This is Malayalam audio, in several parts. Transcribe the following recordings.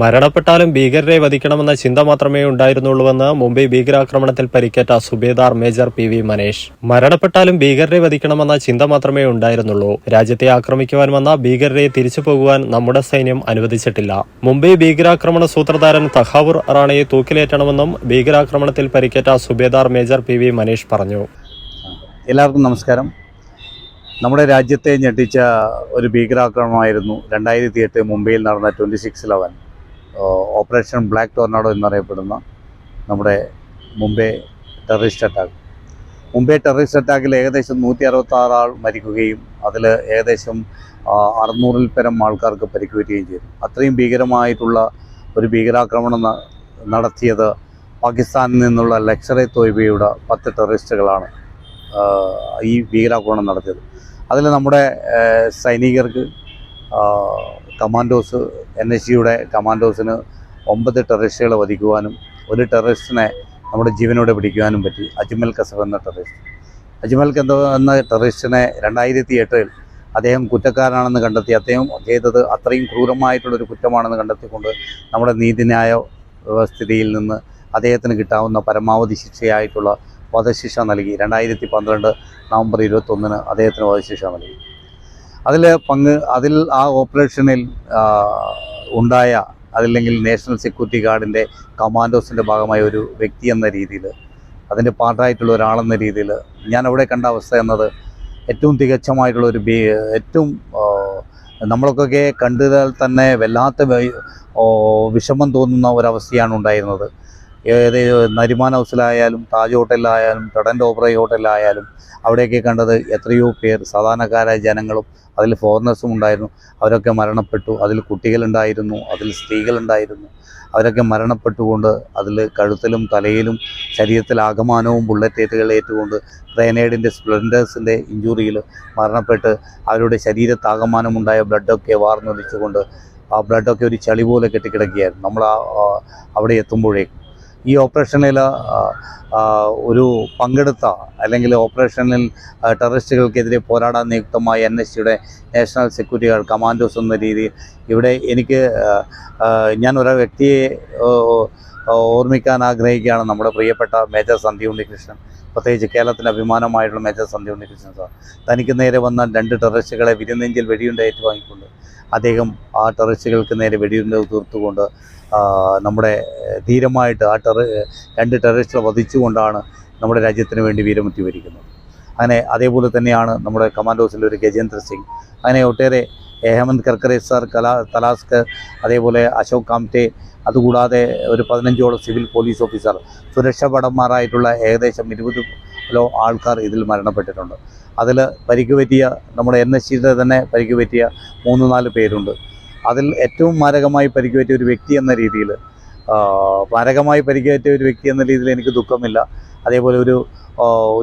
മരണപ്പെട്ടാലും ഭീകരരെ വധിക്കണമെന്ന ചിന്ത മാത്രമേ ഉണ്ടായിരുന്നുള്ളൂവെന്ന് മുംബൈ ഭീകരാക്രമണത്തിൽ പരിക്കേറ്റ Subedar major P V Manesh. മരണപ്പെട്ടാലും ഭീകരരെ വധിക്കണമെന്ന ചിന്ത മാത്രമേ ഉണ്ടായിരുന്നുള്ളൂ. രാജ്യത്തെ ആക്രമിക്കുവാൻ വന്ന ഭീകരരെ തിരിച്ചു പോകുവാൻ നമ്മുടെ സൈന്യം അനുവദിച്ചിട്ടില്ല. മുംബൈ ഭീകരാക്രമണ സൂത്രധാരൻ തഹാവൂർ റാണയെ തൂക്കിലേറ്റണമെന്നും ഭീകരാക്രമണത്തിൽ പരിക്കേറ്റ Subedar major P V Manesh പറഞ്ഞു. എല്ലാവർക്കും നമസ്കാരം. നമ്മുടെ രാജ്യത്തെ ഞെട്ടിച്ച ഒരു ഭീകരാക്രമണമായിരുന്നു രണ്ടായിരത്തി എട്ട് മുംബൈയിൽ നടന്ന twenty six eleven operation black tornado എന്നറിയപ്പെടുന്ന നമ്മുടെ Mumbai terrorist attack. Mumbai terrorist അറ്റാക്കിൽ ഏകദേശം നൂറ്റി അറുപത്തി ആറ് ആൾ മരിക്കുകയും അതിൽ ഏകദേശം അറുന്നൂറിൽ പരം ആൾക്കാർക്ക് പരിക്കുകയും ചെയ്തു. അത്രയും ഭീകരമായിട്ടുള്ള ഒരു ഭീകരാക്രമണം നടത്തിയത് പാകിസ്ഥാനിൽ നിന്നുള്ള ലക്ഷറെ തോയ്ബയുടെ പത്ത് ടെററിസ്റ്റുകളാണ് ഈ ഭീകരാക്രമണം നടത്തിയത്. അതിൽ നമ്മുടെ സൈനികർക്ക് കമാൻഡോസ് എൻ എസ് ജിയുടെ കമാൻഡോസിന് ഒമ്പത് ടെററിസ്റ്റുകളെ വധിക്കുവാനും ഒരു ടെററിസ്റ്റിനെ നമ്മുടെ ജീവനോടെ പിടിക്കുവാനും പറ്റി. അജ്മൽ കസബ് എന്ന ടെററിസ്റ്റ്. അജ്മൽ കസഫ് എന്ന ടെററിസ്റ്റിനെ രണ്ടായിരത്തി എട്ടിൽ അദ്ദേഹം കുറ്റക്കാരനാണെന്ന് കണ്ടെത്തി. അദ്ദേഹം ചെയ്തത് അത്രയും ക്രൂരമായിട്ടുള്ളൊരു കുറ്റമാണെന്ന് കണ്ടെത്തിക്കൊണ്ട് നമ്മുടെ നീതിന്യായ വ്യവസ്ഥിതിയിൽ നിന്ന് അദ്ദേഹത്തിന് കിട്ടാവുന്ന പരമാവധി ശിക്ഷയായിട്ടുള്ള വധശിക്ഷ നൽകി. രണ്ടായിരത്തി പന്ത്രണ്ട് നവംബർ ഇരുപത്തൊന്നിന് അദ്ദേഹത്തിന് വധശിക്ഷ നൽകി. അതിൽ പങ്ക് അതിൽ ആ ഓപ്പറേഷനിൽ ഉണ്ടായ അതില്ലെങ്കിൽ നാഷണൽ സെക്യൂരിറ്റി ഗാർഡിന്റെ കമാൻഡോസിന്റെ ഭാഗമായ ഒരു വ്യക്തി എന്ന രീതിയിൽ അതിന്റെ പാർട്ടായിട്ടുള്ള ഒരാളെന്ന രീതിയിൽ ഞാൻ അവിടെ കണ്ട അവസ്ഥ എന്നത് ഏറ്റവും തികച്ചമായിട്ടുള്ള ഒരു ബി ഏറ്റവും നമ്മളൊക്കെ കണ്ടാൽ തന്നെ വല്ലാത്ത വിഷമം തോന്നുന്ന ഒരവസ്ഥയാണ് ഉണ്ടായിരുന്നത്. ഏത് നരിമാൻ ഹൗസിലായാലും താജ് ഹോട്ടലിലായാലും ടഡന്റ് ഓബ്രൈ ഹോട്ടലിലായാലും അവിടെയൊക്കെ കണ്ടത് എത്രയോ പേർ സാധാരണക്കാരായ ജനങ്ങളും അതിൽ ഫോറിനേഴ്സും ഉണ്ടായിരുന്നു. അവരൊക്കെ മരണപ്പെട്ടു. അതിൽ കുട്ടികളുണ്ടായിരുന്നു. അതിൽ സ്ത്രീകളുണ്ടായിരുന്നു. അവരൊക്കെ മരണപ്പെട്ടുകൊണ്ട് അതിൽ കഴുത്തിലും തലയിലും ശരീരത്തിൽ ആകമാനവും ബുള്ളറ്റേറ്റുകൾ ഏറ്റുകൊണ്ട് ഗ്രനേഡിന്റെ സ്പ്ലെൻഡേഴ്സിന്റെ ഇഞ്ചുറിയിൽ മരണപ്പെട്ട് അവരുടെ ശരീരത്താകമാനമുണ്ടായ ബ്ലഡൊക്കെ വാർന്നൊലിച്ചുകൊണ്ട് ആ ബ്ലഡൊക്കെ ഒരു ചളി പോലെ കെട്ടിക്കിടക്കുകയായിരുന്നു. നമ്മൾ അവിടെ എത്തുമ്പോഴേക്കും ഈ ഓപ്പറേഷനിൽ ഒരു പങ്കെടുത്ത അല്ലെങ്കിൽ ഓപ്പറേഷനിൽ ടെററിസ്റ്റുകൾക്കെതിരെ പോരാടാൻ നിയുക്തമായ എൻ എസ് സിയുടെ നാഷണൽ സെക്യൂരിറ്റി ഗാർഡ് കമാൻഡോസ് എന്ന രീതിയിൽ ഇവിടെ എനിക്ക് ഞാൻ ഒരു വ്യക്തിയെ ഓർമ്മിക്കാൻ ആഗ്രഹിക്കുകയാണ് നമ്മുടെ പ്രിയപ്പെട്ട മേജർ സന്ധ്യ ഉണ്ണികൃഷ്ണൻ പ്രത്യേകിച്ച് കേരളത്തിന്റെ അഭിമാനമായിട്ടുള്ള മേജർ സന്ധ്യ ഉണ്ണികൃഷ്ണൻ സാർ. തനിക്ക് നേരെ വന്ന രണ്ട് ടെററിസ്റ്റുകളെ വിരുന്നെഞ്ചിൽ വെടിയുണ്ട ഏറ്റുവാങ്ങിക്കൊണ്ട് അദ്ദേഹം ആ ടെററിസ്റ്റുകൾക്ക് നേരെ വെടിയുണ്ട തീർത്തുകൊണ്ട് നമ്മുടെ ധീരമായിട്ട് ആ ടെറ രണ്ട് ടെററിസ്റ്റുകളെ വധിച്ചുകൊണ്ടാണ് നമ്മുടെ രാജ്യത്തിന് വേണ്ടി വീരമൃത്യു വരിക്കുന്നത്. അങ്ങനെ അതേപോലെ തന്നെയാണ് നമ്മുടെ കമാൻഡോസിന്റെ ഒരു ഗജേന്ദ്ര സിംഗ്. അങ്ങനെ ഒട്ടേറെ ഹേമന്ത് കർക്കറെ സാർ കലാ തലാസ്കർ അതേപോലെ അശോക് കാംറ്റെ അതുകൂടാതെ ഒരു പതിനഞ്ചോളം സിവിൽ പോലീസ് ഓഫീസർ സുരക്ഷാ ഭടന്മാരായിട്ടുള്ള ഏകദേശം ഇരുപത് ലോ ആൾക്കാർ ഇതിൽ മരണപ്പെട്ടിട്ടുണ്ട്. അതിൽ പരിക്ക് പറ്റിയ നമ്മുടെ എൻ എസ് സിയുടെ തന്നെ പരിക്ക് പറ്റിയ മൂന്ന് നാല് പേരുണ്ട്. അതിൽ ഏറ്റവും മാരകമായി പരിക്ക് പറ്റിയ ഒരു വ്യക്തി എന്ന രീതിയിൽ മാരകമായി പരിക്ക് പറ്റിയ ഒരു വ്യക്തി എന്ന രീതിയിൽ എനിക്ക് ദുഃഖമില്ല. അതേപോലെ ഒരു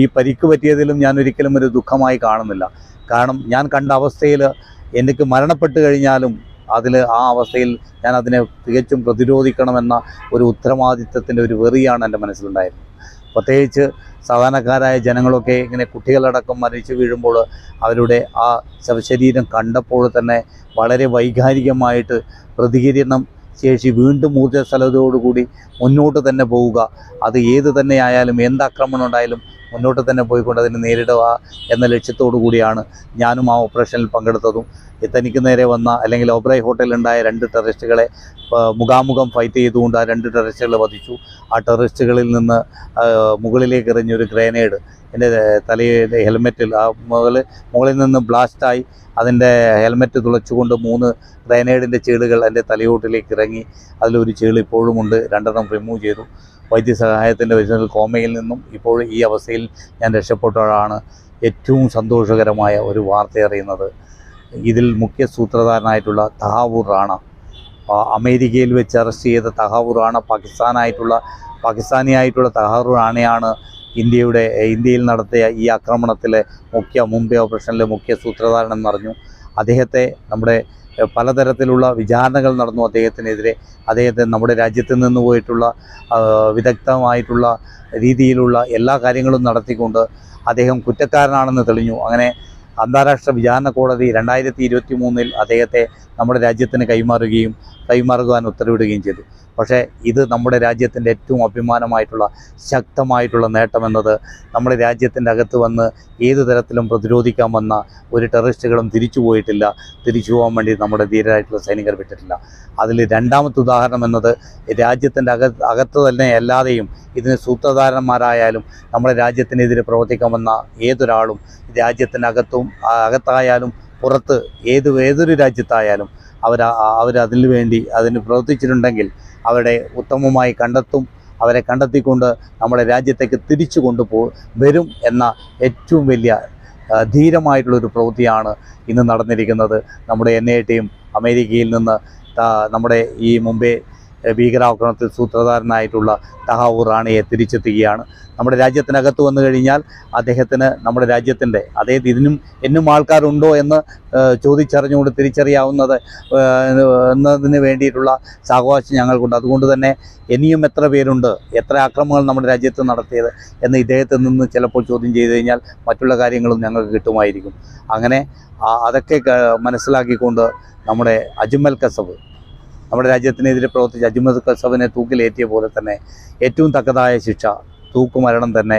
ഈ പരിക്ക് പറ്റിയതിലും ഞാൻ ഒരിക്കലും ഒരു ദുഃഖമായി കാണുന്നില്ല. കാരണം ഞാൻ കണ്ട അവസ്ഥയിൽ എനിക്ക് മരണപ്പെട്ട് കഴിഞ്ഞാലും അതിൽ ആ അവസ്ഥയിൽ ഞാൻ അതിനെ തികച്ചും പ്രതിരോധിക്കണമെന്ന ഒരു ഉത്തരവാദിത്തത്തിന്റെ ഒരു വെറിയാണ് എന്റെ മനസ്സിലുണ്ടായിരുന്നത്. പ്രത്യേകിച്ച് സാധാരണക്കാരായ ജനങ്ങളൊക്കെ ഇങ്ങനെ കുട്ടികളടക്കം മരിച്ചു വീഴുമ്പോൾ അവരുടെ ആ ശവശരീരം കണ്ടപ്പോൾ തന്നെ വളരെ വൈകാരികമായിട്ട് പ്രതികരണം ശേഷി വീണ്ടും ഊർജസ്വലതയോടുകൂടി മുന്നോട്ട് തന്നെ പോവുക. അത് ഏത് തന്നെ ആയാലും എന്ത് ആക്രമണം ഉണ്ടായാലും മുന്നോട്ട് തന്നെ പോയിക്കൊണ്ട് അതിനെ നേരിടുക എന്ന ലക്ഷ്യത്തോടു കൂടിയാണ് ഞാനും ആ ഓപ്പറേഷനിൽ പങ്കെടുത്തതും. തനിക്ക് നേരെ വന്ന അല്ലെങ്കിൽ ഓബ്രൈ ഹോട്ടലുണ്ടായ രണ്ട് ടെററിസ്റ്റുകളെ മുഖാമുഖം ഫൈറ്റ് ചെയ്തുകൊണ്ട് ആ രണ്ട് ടെററിസ്റ്റുകളെ വധിച്ചു. ആ ടെററിസ്റ്റുകളിൽ നിന്ന് മുകളിലേക്ക് എറിഞ്ഞൊരു ഗ്രനേഡ് എന്റെ തലയുടെ ഹെൽമെറ്റിൽ ആ മുകളിൽ മുകളിൽ നിന്ന് ബ്ലാസ്റ്റായി അതിന്റെ ഹെൽമെറ്റ് തുളച്ചുകൊണ്ട് മൂന്ന് ഗ്രനേഡിന്റെ ചീളുകൾ എന്റെ തലയോട്ടിലേക്ക് ഇറങ്ങി. അതിലൊരു ചീൾ ഇപ്പോഴുമുണ്ട് രണ്ടെണ്ണം റിമൂവ് ചെയ്തു. വൈദ്യസഹായത്തിന്റെ വിഷയത്തിൽ കോമയിൽ നിന്നും ഇപ്പോൾ ഈ അവസ്ഥയിൽ ഞാൻ രക്ഷപ്പെട്ടതാണ് ഏറ്റവും സന്തോഷകരമായ ഒരു വാർത്ത അറിയുന്നത്. ഇതിൽ മുഖ്യ സൂത്രധാരനായിട്ടുള്ള തഹാവൂർ റാണ. അമേരിക്കയിൽ വെച്ച് അറസ്റ്റ് ചെയ്ത തഹാവൂർ റാണ പാകിസ്ഥാനായിട്ടുള്ള പാകിസ്ഥാനിയായിട്ടുള്ള തഹാവൂർ റാണയാണ് ഇന്ത്യയുടെ ഇന്ത്യയിൽ നടത്തിയ ഈ ആക്രമണത്തിലെ മുഖ്യ മുംബൈ ഓപ്പറേഷനിലെ മുഖ്യ സൂത്രധാരൻ എന്നറിഞ്ഞു അദ്ദേഹത്തെ നമ്മുടെ പലതരത്തിലുള്ള വിചാരണകൾ നടന്നു അദ്ദേഹത്തിനെതിരെ. അദ്ദേഹത്തെ നമ്മുടെ രാജ്യത്ത് നിന്ന് പോയിട്ടുള്ള വിദഗ്ധമായിട്ടുള്ള രീതിയിലുള്ള എല്ലാ കാര്യങ്ങളും നടത്തിക്കൊണ്ട് അദ്ദേഹം കുറ്റക്കാരനാണെന്ന് തെളിഞ്ഞു. അങ്ങനെ അന്താരാഷ്ട്ര വിചാരണ കോടതി രണ്ടായിരത്തി ഇരുപത്തി മൂന്നിൽ അദ്ദേഹത്തെ നമ്മുടെ രാജ്യത്തിന് കൈമാറുകയും കൈമാറുവാൻ ഉത്തരവിടുകയും ചെയ്തു. പക്ഷേ ഇത് നമ്മുടെ രാജ്യത്തിന്റെ ഏറ്റവും അഭിമാനമായിട്ടുള്ള ശക്തമായിട്ടുള്ള നേട്ടമെന്നത് നമ്മുടെ രാജ്യത്തിന്റെ അകത്ത് വന്ന് ഏത് തരത്തിലും പ്രതിരോധിക്കാൻ വന്ന ഒരു ടെററിസ്റ്റുകളും തിരിച്ചു പോയിട്ടില്ല. തിരിച്ചു പോകാൻ വേണ്ടി നമ്മുടെ ധീരരായിട്ടുള്ള സൈനികർ വിട്ടിട്ടില്ല. അതിൽ രണ്ടാമത്തെ ഉദാഹരണം എന്നത് രാജ്യത്തിന്റെ അക അകത്ത് തന്നെ അല്ലാതെയും ഇതിന് സൂത്രധാരന്മാരായാലും നമ്മുടെ രാജ്യത്തിനെതിരെ പ്രവർത്തിക്കാൻ വന്ന ഏതൊരാളും രാജ്യത്തിനകത്തും അകത്തായാലും പുറത്ത് ഏത് ഏതൊരു രാജ്യത്തായാലും അവർ അതിന് വേണ്ടി അതിന് പ്രവർത്തിച്ചിട്ടുണ്ടെങ്കിൽ അവരെ ഉത്തമമായി കണ്ടെത്തും. അവരെ കണ്ടെത്തിക്കൊണ്ട് നമ്മുടെ രാജ്യത്തേക്ക് തിരിച്ചു കൊണ്ടുപോ വരും എന്ന ഏറ്റവും വലിയ ധീരമായിട്ടുള്ളൊരു പ്രവൃത്തിയാണ് ഇന്ന് നടന്നിരിക്കുന്നത്. നമ്മുടെ എൻ ഐ ടിയും അമേരിക്കയിൽ നിന്ന് നമ്മുടെ ഈ മുംബൈ ഭീകരാക്രമണത്തിൽ സൂത്രധാരനായിട്ടുള്ള തഹാവൂർ റാണിയെ തിരിച്ചെത്തുകയാണ്. നമ്മുടെ രാജ്യത്തിനകത്ത് വന്നു കഴിഞ്ഞാൽ അദ്ദേഹത്തിന് നമ്മുടെ രാജ്യത്തിന്റെ അതായത് ഇതിനും എന്നും ആൾക്കാരുണ്ടോ എന്ന് ചോദിച്ചറിഞ്ഞുകൊണ്ട് തിരിച്ചറിയാവുന്നത് എന്നതിന് വേണ്ടിയിട്ടുള്ള സാവകാശം ഞങ്ങൾക്കുണ്ട്. അതുകൊണ്ട് തന്നെ ഇനിയും എത്ര പേരുണ്ട് എത്ര ആക്രമണങ്ങൾ നമ്മുടെ രാജ്യത്ത് നടത്തിയത് എന്ന് ഇദ്ദേഹത്തിൽ നിന്ന് ചിലപ്പോൾ ചോദ്യം ചെയ്തു കഴിഞ്ഞാൽ മറ്റുള്ള കാര്യങ്ങളും ഞങ്ങൾക്ക് കിട്ടുമായിരിക്കും. അങ്ങനെ അതൊക്കെ മനസ്സിലാക്കിക്കൊണ്ട് നമ്മുടെ അജ്മൽ കസബ് നമ്മുടെ രാജ്യത്തിനെതിരെ പ്രവർത്തിച്ച അജിമത് കസബിനെ തൂക്കിലേറ്റിയ പോലെ തന്നെ ഏറ്റവും തക്കതായ ശിക്ഷ തൂക്കുമരണം തന്നെ